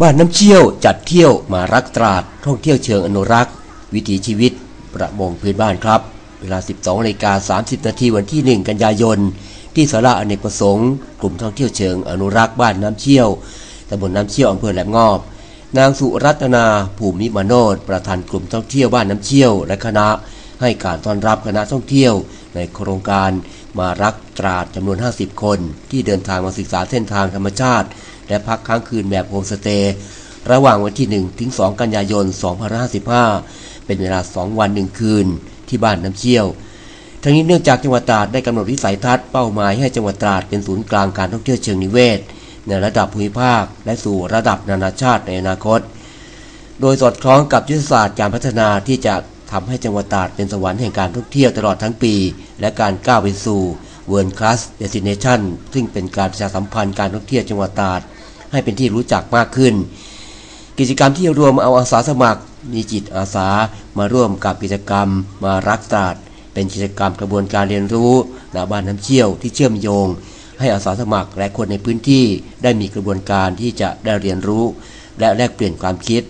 บ้านน้ำเชี่ยวจัดเที่ยวมารักตราดท่องเที่ยวเชิงอนุรักษ์ วิถีชีวิต ประมงพื้นบ้านครับ เวลา 12นาฬิกา30 นาทีวันที่ 1 กันยายน ที่สาราอเนกประสงค์ กลุ่มท่องเที่ยวเชิงอนุรักษ์บ้านน้ำเชี่ยวตำบลน้ำเชี่ยวอำเภอแหลมงอบ นางสุรัตนาภูมิมโนดประธานกลุ่มท่องเที่ยวบ้านน้ำเชี่ยวและคณะ ให้การต้อนรับคณะท่องเที่ยว ในโครงการมารักตราดจำนวน 50 คน ที่เดินทางมาศึกษาเส้นทางธรรมชาติ และพักค้างคืนแบบโฮมสเตย์ระหว่างวันที่ 1 ถึง 2 กันยายน 2555 เป็นเวลา 2 วัน 1 คืน ที่บ้านน้ำเชี่ยว ทั้งนี้เนื่องจากจังหวัดตราดได้กำหนดวิสัยทัศน์เป้าหมายให้จังหวัดตราดเป็นศูนย์กลางการท่องเที่ยวเชิงนิเวศ ในระดับภูมิภาค และสู่ระดับนานาชาติในอนาคต โดยสอดคล้องกับยุทธศาสตร์การพัฒนาที่จะทำให้จังหวัดตราดเป็นสวรรค์แห่งการท่องเที่ยวตลอดทั้งปี และการก้าวไปสู่ World Class Destination ซึ่งเป็นการประชาสัมพันธ์การท่องเที่ยวจังหวัดตราด ให้เป็นที่รู้จักมากขึ้น กิจกรรมที่รวมเอาอาสาสมัคร มีจิตอาสามาร่วมกับกิจกรรม มารักตราดเป็นกิจกรรมกระบวนการเรียนรู้ณบ้านน้ำเชี่ยวที่เชื่อมโยง ให้อาสาสมัครและคนในพื้นที่ได้มีกระบวนการที่จะได้เรียนรู้ และแลกเปลี่ยนความคิด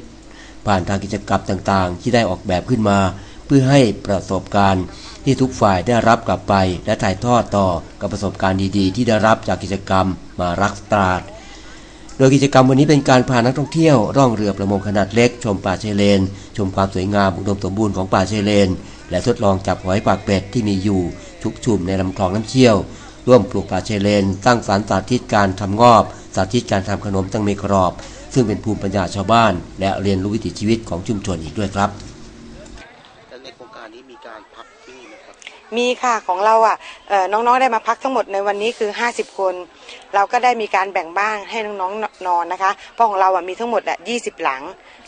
ผ่านทางกิจกรรมต่างๆ ที่ได้ออกแบบขึ้นมา เพื่อให้ประสบการณ์ที่ทุกฝ่ายได้รับกลับไป และถ่ายทอดต่อกับประสบการณ์ดีๆ ที่ได้รับจากกิจกรรมมารักตราด โดยกิจกรรมวันนี้เป็นการพานักท่องเที่ยวร่องเรือประมงขนาดเล็ก ชมป่าเชเลน ชมความสวยงามอุดมสมบูรณ์ของป่าเชเลน และทดลองจับหอยปากเป็ดที่มีอยู่ชุกชุมในลำคลองน้ำเชี่ยว ร่วมปลูกป่าเชเลนสร้างสารรค์สาธิตการทำงอบ สาธิตการทำขนมตั้งเมกรอบ ซึ่งเป็นภูมิปัญญาชาวบ้าน และเรียนรู้วิถีชีวิตของชุมชนอีกด้วยครับ แล้วในโครงการนี้มีการพักที่ไหมครับ มีค่ะของเราอะเอ่อน้องๆได้มาพักทั้งหมดในวันนี้คือ 50 คน เราก็ได้มีการแบ่งบ้างให้น้องๆนอนนะคะ เพราะของเราอะมีทั้งหมดอะ20 หลัง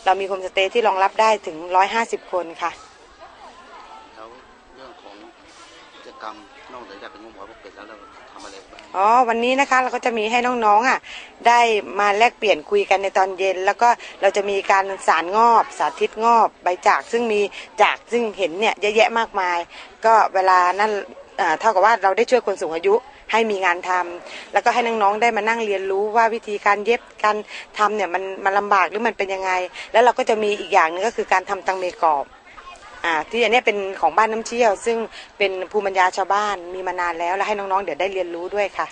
เรามีโฮมสเตย์ที่รองรับได้ถึง 150 คนค่ะแล้วเรื่อง ของกิจกรรมนอกเหนือจากเป็นงมหอยพวกเป็ดแล้วเราทำอะไรบ้างอ๋อวันนี้นะคะเราก็จะมีให้น้องๆอะได้มาแลกเปลี่ยนคุยกันในตอนเย็น แล้วก็เราจะมีการสารงอบสาธิตงอบใบจากซึ่งมีจากซึ่งเห็นเนี่ยเยอะแยะมากมาย ก็เวลานั้นเอ่อเท่ากับว่าเราได้ช่วยคนสูงอายุให้มีงานทำแล้วก็ให้น้องๆได้มานั่งเรียนรู้ว่าวิธีการเย็บการทำเนี่ยมันมันลำบากหรือมันเป็นยังไง แล้วเราก็จะมีอีกอย่างหนึงก็คือการทำตังเมกรอบ อ่าที่อันนี้เป็นของบ้านน้ำเชี่ยว ซึ่งเป็นภูมิปัญญาชาวบ้านมีมานานแล้วและให้น้องๆ เดี๋ยวได้เรียนรู้ด้วยค่ะ